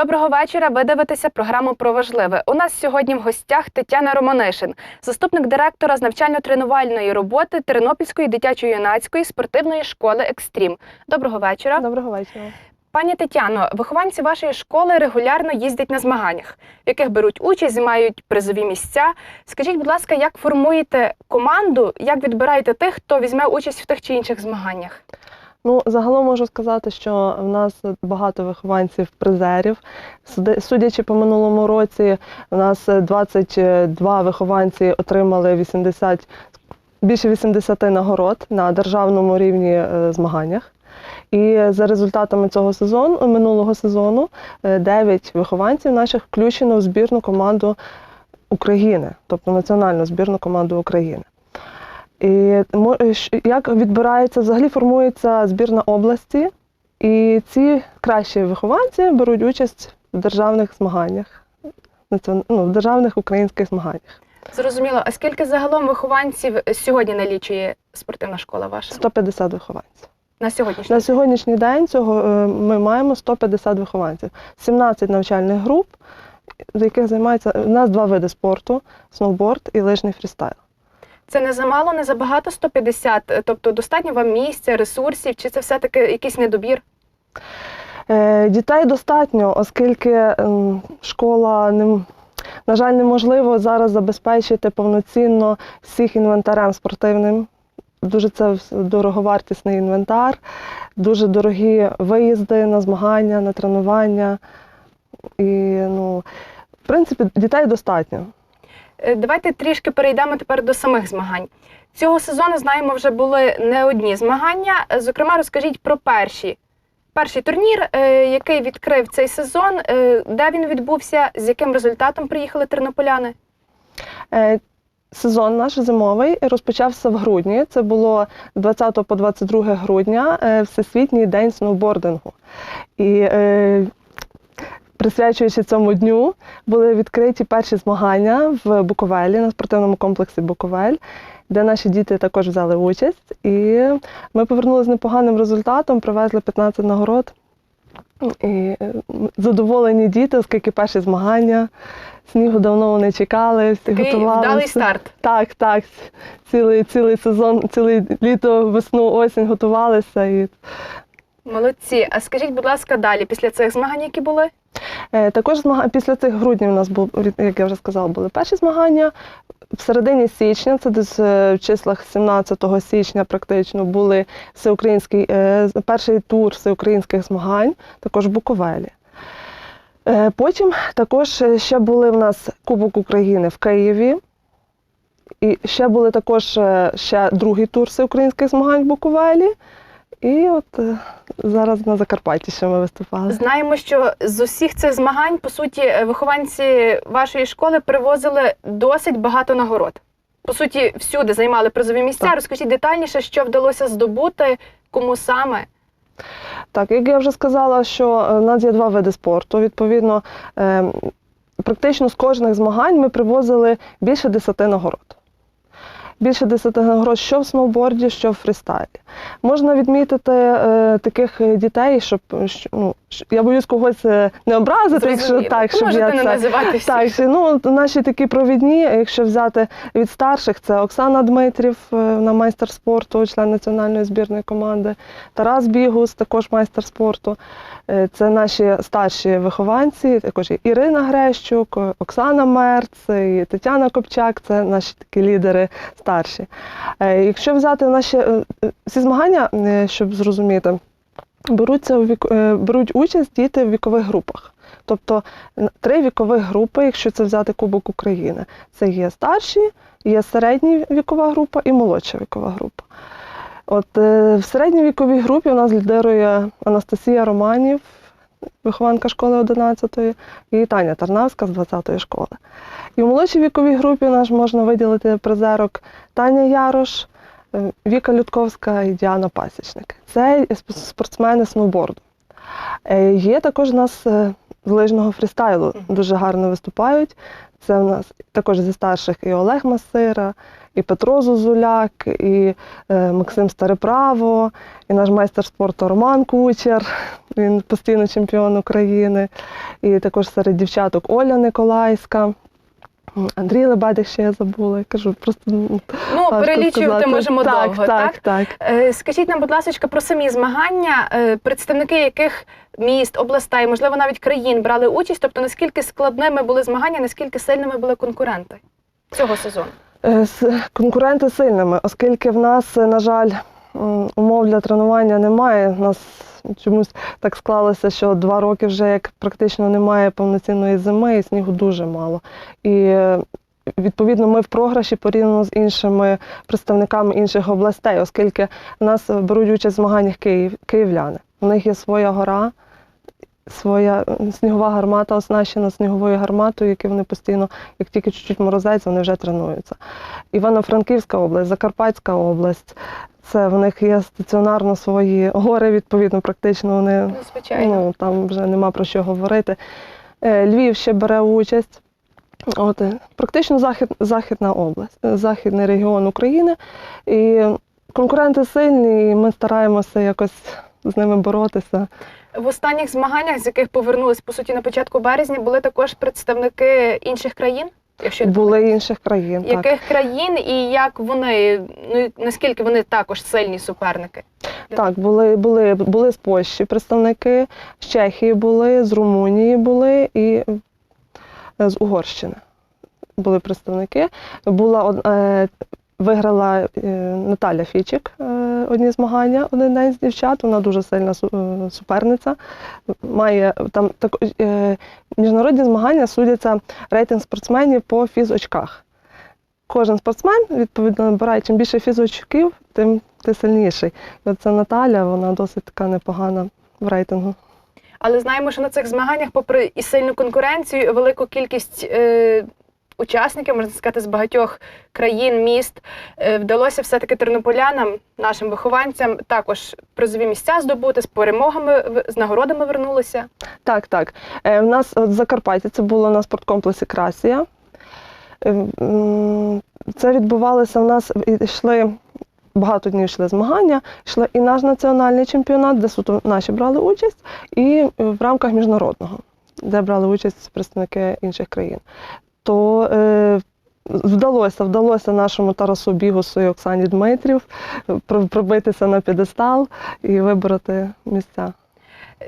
Доброго вечора. Ви дивитеся програму про важливе. У нас сьогодні в гостях Тетяна Романишин, заступник директора з навчально-тренувальної роботи Тернопільської дитячо-юнацької спортивної школи Екстрім. Доброго вечора. Доброго вечора. Пані Тетяно, вихованці вашої школи регулярно їздять на змаганнях, в яких беруть участь, займають призові місця. Скажіть, будь ласка, як формуєте команду, як відбираєте тих, хто візьме участь в тих чи інших змаганнях? Ну, загалом можу сказати, що в нас багато вихованців призерів. Судячи по минулому році, у нас 22 вихованці отримали 80, більше 80 нагород на державному рівні е, змаганнях. І за результатами цього сезону, минулого сезону, 9 вихованців наших включено в збірну команду України, тобто національну збірну команду України. І як відбирається, взагалі формується збірна області, і ці кращі вихованці беруть участь в державних змаганнях, ну, в державних українських змаганнях. Зрозуміло, а скільки загалом вихованців сьогодні налічує спортивна школа ваша 150 вихованців. на сьогоднішній На сьогоднішній день цього е, ми маємо 150 вихованців, 17 навчальних груп, з яких займається у нас два види спорту: сноуборд і лижний фрістайл. Це не замало, не забагато 150? Тобто достатньо вам місця, ресурсів, чи це все-таки якийсь недобір? Е, Дітей достатньо, оскільки ем, школа на жаль, неможливо зараз забезпечити повноцінно всіх інвентарем спортивним. Дуже це дороговартісний інвентар, дуже дорогі виїзди на змагання, на тренування. І, ну, в принципі, дітей достатньо. Е, Давайте трішки перейдемо тепер до самих змагань. Цього сезону знаємо, вже були не одні змагання. Е, Зокрема, розкажіть про перші. Перший турнір, е, який відкрив цей сезон, де він відбувся, з яким результатом приїхали тернополяни? Сезон наш зимовий розпочався в грудні. Це було 20 по 22 грудня, Всесвітній день сноубордингу. І присвячуючи цьому дню, були відкриті перші змагання в Буковелі на спортивному комплексі Буковель, де наші діти також взяли участь. І ми повернулися з непоганим результатом, привезли 15 нагород. І е, задоволені діти, оскільки перші змагання. Снігу давно вони чекали, всі Такий готувалися. вдалий старт. Так, так. Цілий, цілий сезон, ціле літо, весну, осінь готувалися. І, Молодці. А скажіть, будь ласка, далі, після цих змагань, які були? е, також після цих груднів у нас був, як я вже сказала, були перші змагання. В середині січня, це десь е, в числах 17 січня, практично були всеукраїнський, е, перший тур всеукраїнських змагань, також в Буковелі. Потім також ще були в нас Кубок України в Києві. І ще були також ще другий тур всеукраїнських змагань в Буковелі. І от е, зараз на Закарпатті ще ми виступали. Знаємо, що з усіх цих змагань, по суті, е, вихованці вашої школи привозили досить багато нагород. По суті, всюди займали призові місця. Так. Розкажіть детальніше, що вдалося здобути, кому саме. Так, як я вже сказала, що е, в нас є два види спорту. Відповідно, е, практично з кожних змагань ми привозили більше 10 нагород. Більше 10 нагород, що в сноуборді, що в фристайлі. Можна відмітити е, таких дітей, щоб ну, я боюсь когось е, не образити, якщо так, щоб Можете я не це називати. Так, ну наші такі провідні, якщо взяти від старших, це Оксана Дмитрів, е, вона майстер спорту, член національної збірної команди, Тарас Бігус, також майстер спорту. Е, Це наші старші вихованці, також Ірина Грещук, Оксана Мерц, і Тетяна Копчак це наші такі лідери старші. Якщо взяти наші е, змагання, щоб зрозуміти, беруться у вік, е, беруть участь діти в вікових групах. Тобто три вікових групи, якщо це взяти Кубок України. Це є старші, є середня вікова група і молодша вікова група. От е, в середній віковій групі у нас лідирує Анастасія Романів, вихованка школи 11-ї, і Таня Тарнавська з 20-ї школи. І в молодшій віковій групі у нас можна виділити призерок Таня Ярош, Віка Людковська і Діана Пасічник. Це спортсмени сноуборду. Е, Є також у нас е, з лижного фрістайлу дуже гарно виступають. Це в нас також зі старших і Олег Масира, і Петро Зузуляк, і е, Максим Стареправо, і наш майстер спорту Роман Кучер. Він постійно чемпіон України. І також серед дівчаток Оля Николаївська. Андрій Лебедик ще я забула. Я кажу, просто ну, перелічувати можемо так, довго, так? так? Так, Е, Скажіть нам, будь ласка, про самі змагання, Е, представники яких міст, областей, можливо, навіть країн брали участь, тобто наскільки складними були змагання, наскільки сильними були конкуренти цього сезону? Е, Конкуренти сильними, оскільки в нас, на жаль, умов для тренування немає. У нас чомусь так склалося, що два роки вже як практично немає повноцінної зими, і снігу дуже мало. І відповідно ми в програші порівняно з іншими представниками інших областей, оскільки нас беруть участь в змаганнях Київ, київляни. У них є своя гора. Своя снігова гармата оснащена сніговою гарматою, яку вони постійно, як тільки чуть-чуть морозець, вони вже тренуються. Івано-Франківська область, Закарпатська область. Це в них є стаціонарно свої гори, відповідно, практично вони Ну, звичайно. ну, там вже нема про що говорити. Е, Львів ще бере участь. От, е, практично захід, Західна область, е, західний регіон України. І конкуренти сильні, і ми стараємося якось з ними боротися. В останніх змаганнях, з яких повернулись по суті на початку березня, були також представники інших країн. Якщо Були інших країн. Так. яких країн і як вони, ну наскільки вони також сильні суперники? Так, були, були, були з Польщі представники, з Чехії були, з Румунії були і е, з Угорщини були представники. Була е, виграла е, Наталя Фічик е, одні змагання один день з дівчат. Вона дуже сильна е, суперниця. Має там так, міжнародні змагання судяться рейтинг спортсменів по фізочках. Кожен спортсмен відповідно набирає чим більше фізочків, тим ти сильніший. І Оце Наталя, вона досить така непогана в рейтингу. Але знаємо, що на цих змаганнях, попри і сильну конкуренцію, велику кількість учасників, можна сказати, з багатьох країн, міст, е, вдалося все-таки тернополянам, нашим вихованцям, також призові місця здобути з перемогами, з нагородами вернулися. Так, так. Е, в нас в Закарпатті це було на спорткомплексі Красія. Е, Це відбувалося в нас, йшли багато днів йшли змагання, йшли і наш національний чемпіонат, де суто наші брали участь, і е, в рамках міжнародного, де брали участь представники інших країн. То е, вдалося, вдалося нашому Тарасу Бігусу і Оксані Дмитрів е, пробитися на п'єдестал і вибороти місця.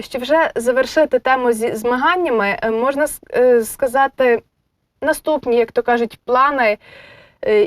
Щоб вже завершити тему зі змаганнями, е, можна е, сказати наступні, як то кажуть, плани,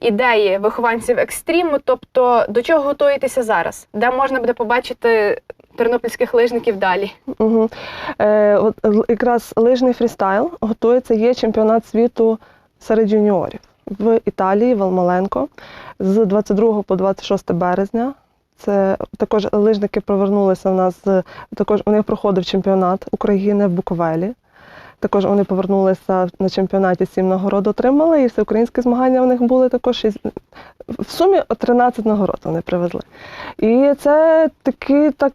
ідеї вихованців екстриму. Тобто, до чого готуєтеся зараз? Де можна буде побачити тернопільських лижників далі? Угу. Е, от, якраз лижний фрістайл готується, є чемпіонат світу серед юніорів в Італії, в Алмаленко, з 22 по 26 березня. Це також лижники повернулися в нас, також у них проходив чемпіонат України в Буковелі. Також вони повернулися на чемпіонаті сім нагород отримали, і всеукраїнські змагання у них були також. В сумі 13 нагород вони привезли. І це такі, так,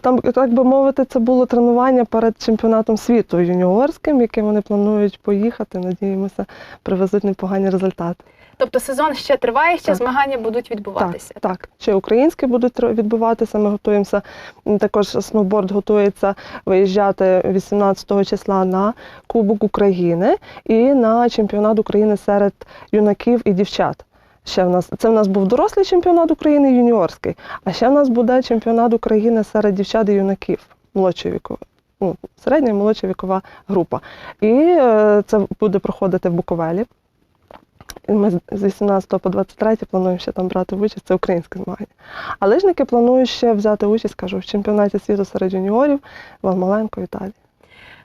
там, так би мовити, це було тренування перед чемпіонатом світу юніорським, яким вони планують поїхати. Надіємося, привезуть непогані результати. Тобто сезон ще триває, ще Так. змагання будуть відбуватися. Так, так. Ще українські будуть відбуватися. Ми готуємося. Також сноуборд готується виїжджати 18 числа на Кубок України і на чемпіонат України серед юнаків і дівчат. Ще в нас це в нас був дорослий чемпіонат України юніорський, а ще в нас буде чемпіонат України серед дівчат і юнаків молодшої вікової. Ну, середня і молодша вікова група. І е, це буде проходити в Буковелі. І Ми з- з 18 по 23 плануємо ще там брати участь, це українське змагання. А лижники планують ще взяти участь, кажу, в чемпіонаті світу серед юніорів в Алмаленко, в Італії.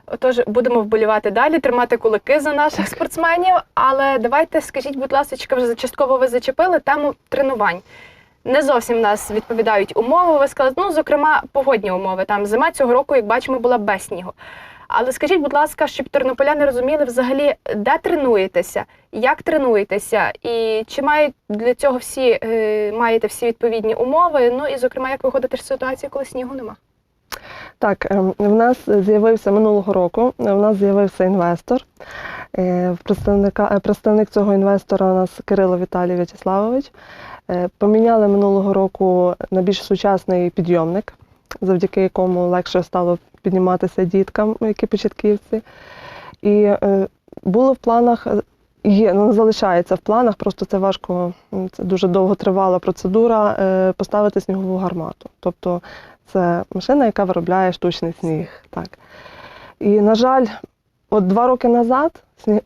Отож, будемо вболівати далі, тримати кулаки за наших спортсменів. Але давайте скажіть, будь ласка, вже частково ви зачепили тему тренувань. Не зовсім нас відповідають умови. Ви сказали, ну, зокрема, погодні умови. Там зима цього року, як бачимо, була без снігу. Але скажіть, будь ласка, щоб тернополяни розуміли взагалі, де тренуєтеся, як тренуєтеся, і чи мають для цього всі е, маєте всі відповідні умови? Ну і зокрема, як виходити з ситуації, коли снігу нема? Так, ем, в нас з'явився минулого року. В нас з'явився інвестор. Е, е, представник цього інвестора у нас Кирило Віталій В'ячеславович. Е, Поміняли минулого року на більш сучасний підйомник, завдяки якому легше стало підніматися діткам, які початківці. І е, було в планах. Є, ну залишається в планах, просто це важко, це дуже довго тривала процедура е, поставити снігову гармату. Тобто це машина, яка виробляє штучний сніг. Так. І, на жаль, от два роки назад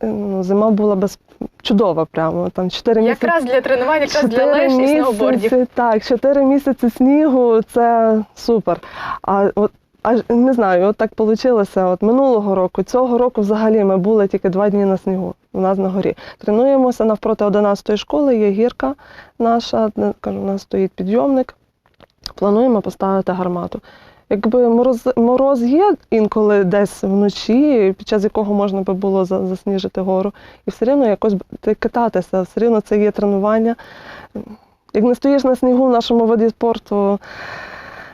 ну, зима була без... чудова прямо. Там 4 місяці. Якраз для тренувань, якраз для Чотири лиж і сноубордів. Так, 4 місяці снігу це супер. А от аж не знаю, от так вийшло. От минулого року, цього року взагалі ми були тільки два дні на снігу. У нас на горі. Тренуємося навпроти 11-ї школи, є гірка наша, кажу, у нас стоїть підйомник. Плануємо поставити гармату. Якби мороз, мороз є інколи десь вночі, під час якого можна би було засніжити гору, і все рівно якось кататися, все рівно це є тренування. Як не стоїш на снігу в нашому виді спорту,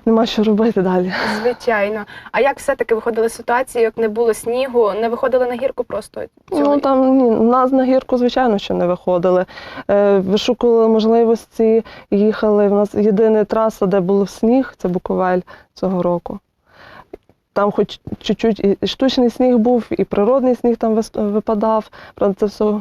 нема що робити далі. Звичайно. А як все-таки виходили ситуації, як не було снігу, не виходили на гірку просто цього? Ну там ні, у нас на гірку, звичайно, що не виходили. Е, вишукували можливості, їхали. У нас єдина траса, де був сніг, це Буковель цього року. Там хоч чуть-чуть і штучний сніг був, і природний сніг там випадав. Правда, це все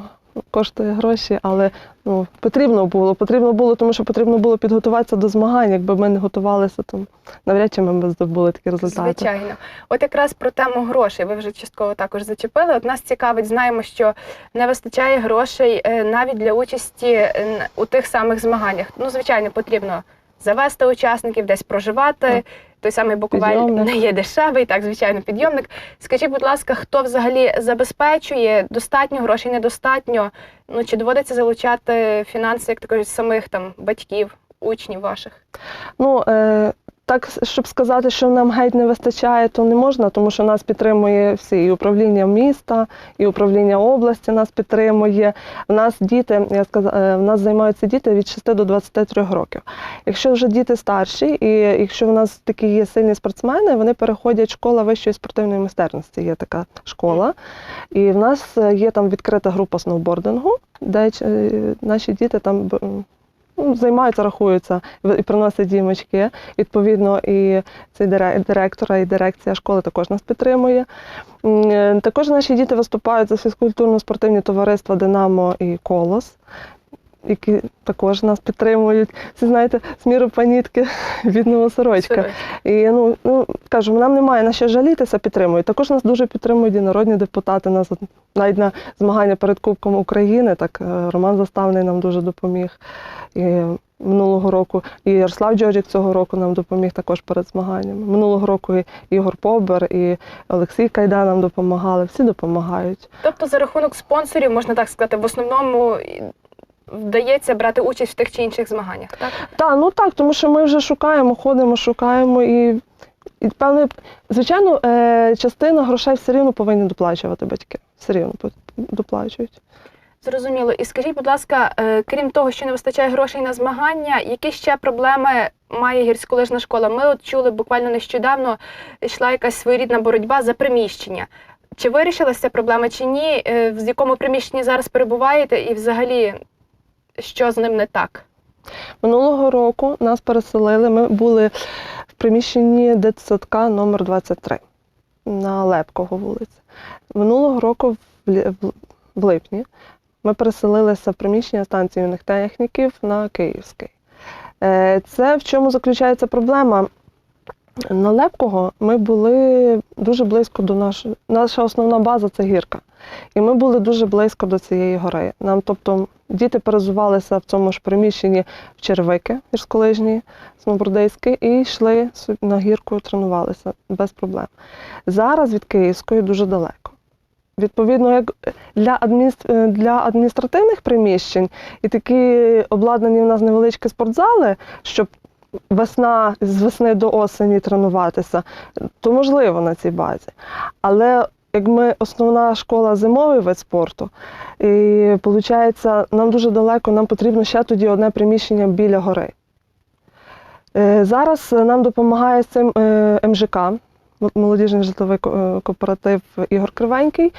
коштує гроші, але ну, потрібно було. Потрібно було, тому що потрібно було підготуватися до змагань. Якби ми не готувалися, то навряд чи ми б здобули такі результати. Звичайно. От якраз про тему грошей ви вже частково також зачепили. От нас цікавить, знаємо, що не вистачає грошей е, навіть для участі е, у тих самих змаганнях. Ну, звичайно, потрібно завести учасників, десь проживати. Так. Той самий Буковель Підйомник. не є дешевий, так, звичайно, підйомник. Скажіть, будь ласка, хто взагалі забезпечує достатньо грошей, недостатньо? Ну чи доводиться залучати фінанси, як також самих там батьків, учнів ваших? Ну, е, так, щоб сказати, що нам геть не вистачає, то не можна, тому що нас підтримує всі і управління міста, і управління області нас підтримує. В нас діти, я сказала, в нас займаються діти від 6 до 23 років. Якщо вже діти старші, і якщо в нас такі є сильні спортсмени, вони переходять школа вищої спортивної майстерності. Є така школа. І в нас е, є там відкрита група сноубордингу, де е, наші діти там займаються, рахуються і приносять дімочки. Відповідно, і цей директора і дирекція школи також нас підтримує. Е, Також наші діти виступають за фізкультурно-спортивні товариства Динамо і Колос. Які також нас підтримують. Всі знаєте, з міру панітки від. Сорочки. І ну, ну кажу, нам немає на що жалітися, підтримують. Також нас дуже підтримують і народні депутати. Нас от навіть на змагання перед Кубком України. Так е, Роман Заставний нам дуже допоміг. І минулого року і Ярослав Джорджик цього року нам допоміг також перед змаганнями. Минулого року і Ігор Побер, і Олексій Кайда нам допомагали. Всі допомагають. Тобто за рахунок спонсорів, можна так сказати, в основному вдається брати участь в тих чи інших змаганнях, так? Так, ну так, тому що ми вже шукаємо, ходимо, шукаємо і. І певне, звичайно, е, частина грошей все рівно повинні доплачувати батьки. Все рівно доплачують. Зрозуміло. І скажіть, будь ласка, е, крім того, що не вистачає грошей на змагання, які ще проблеми має гірськолижна школа? Ми от чули буквально нещодавно йшла якась своєрідна боротьба за приміщення. Чи вирішилася ця проблема, чи ні? Е, В якому приміщенні зараз перебуваєте, і взагалі що з ним не так? Минулого року нас переселили. Ми були в приміщенні дитсадка номер 23 на Лепкого вулиці. Минулого року в, липні ми переселилися в приміщення станції юних техніків на Київський. Е, Це в чому заключається проблема? На Лепкого ми були дуже близько до нашої. Наша основна база це гірка. І ми були дуже близько до цієї гори. Нам, тобто, діти перезувалися в цьому ж приміщенні в червики гірськолижні, Смобордейські, і йшли на гірку, тренувалися без проблем. Зараз від Київської дуже далеко. Відповідно, як для, адміністр... е, для адміністративних приміщень і такі обладнані в нас невеличкі спортзали, щоб весна з весни до осені тренуватися, то можливо на цій базі. Але як ми основна школа зимовий вид спорту, і виходить, нам дуже далеко, нам потрібно ще тоді одне приміщення біля гори. Е, Зараз нам допомагає з цим е, МЖК, молодіжний житловий е, кооператив Ігор Кривенький,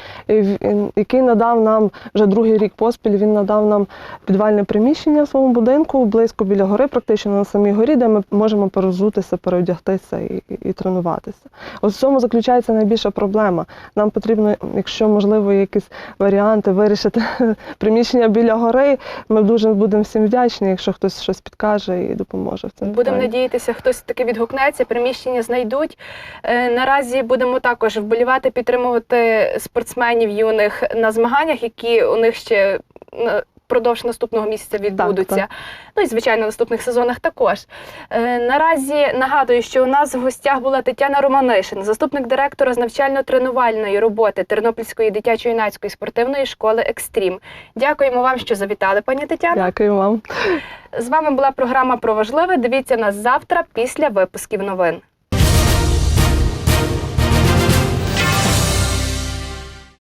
який надав нам вже другий рік поспіль. Він надав нам підвальне приміщення в своєму будинку, близько біля гори, практично на самій горі, де ми можемо перезутися, переодягтися і, і, і тренуватися. Ось в цьому заключається найбільша проблема. Нам потрібно, якщо можливо, якісь варіанти вирішити приміщення біля гори. Ми дуже будемо всім вдячні, якщо хтось щось підкаже і допоможе в цьому. Будемо надіятися, хтось таки відгукнеться, приміщення знайдуть. Наразі будемо також вболівати, підтримувати спортсменів юних на змаганнях, які у них ще впродовж наступного місяця відбудуться. так. Ну і звичайно, в наступних сезонах також. Е, Наразі нагадую, що у нас в гостях була Тетяна Романишин, заступник директора з навчально-тренувальної роботи Тернопільської дитячо-юнацької спортивної школи Екстрім. Дякуємо вам, що завітали, пані Тетяно. Дякую вам. З вами була програма про важливе. Дивіться нас завтра після випусків новин.